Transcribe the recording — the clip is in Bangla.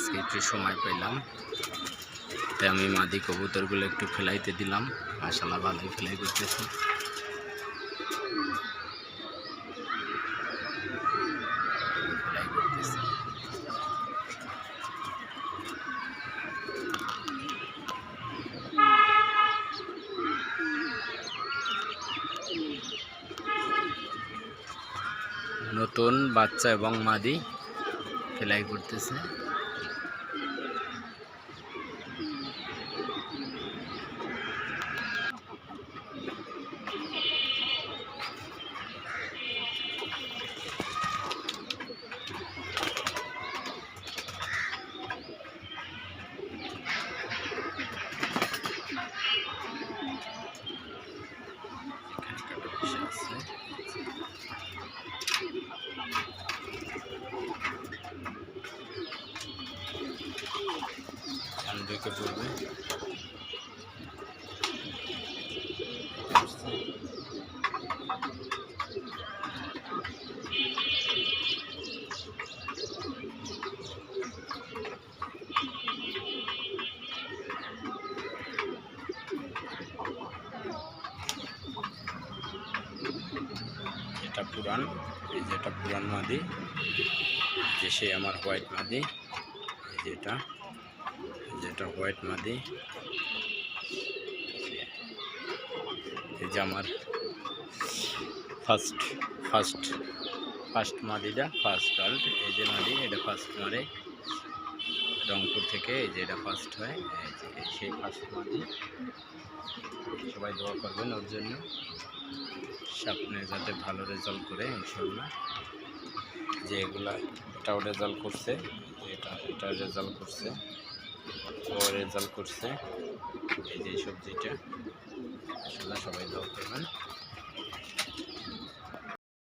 আজকে একটু সময় পেলাম। তাই আমি মাদি কবুতরগুলো একটু ফেলাইতে দিলাম। মাসাল্লাহ ভালোই ফেলাই করতেছে নতুন বাচ্চা এবং মাদি ফেলাই করতেছে। 보이지 않았어요? 안 될게 보이네. 없어. এটা পুরান এই যেটা পুরান মাদি, যে সে আমার হোয়াইট মাদি, এই যেটা যেটা হোয়াইট মাদি, এই যে আমার ফার্স্ট ফার্স্ট ফার্স্ট মাদিটা, ফার্স্ট গার্ল্ড এই যে মাদি, এটা ফার্স্ট মারে। রংপুর থেকে এই যে এটা ফার্স্ট হয় সেই ফার্স্ট মাদি সবাই দোয়া করবেন ওর জন্য। সামনে যাতে ভালো রেজাল্ট করে ইনশাল্লাহ যে এগুলা, এটাও রেজাল্ট করছে, এটা এটা রেজাল্ট করছে ও রেজাল্ট করছে। এই যে সবজিটা আসলে সবাই দোয়া করবেন।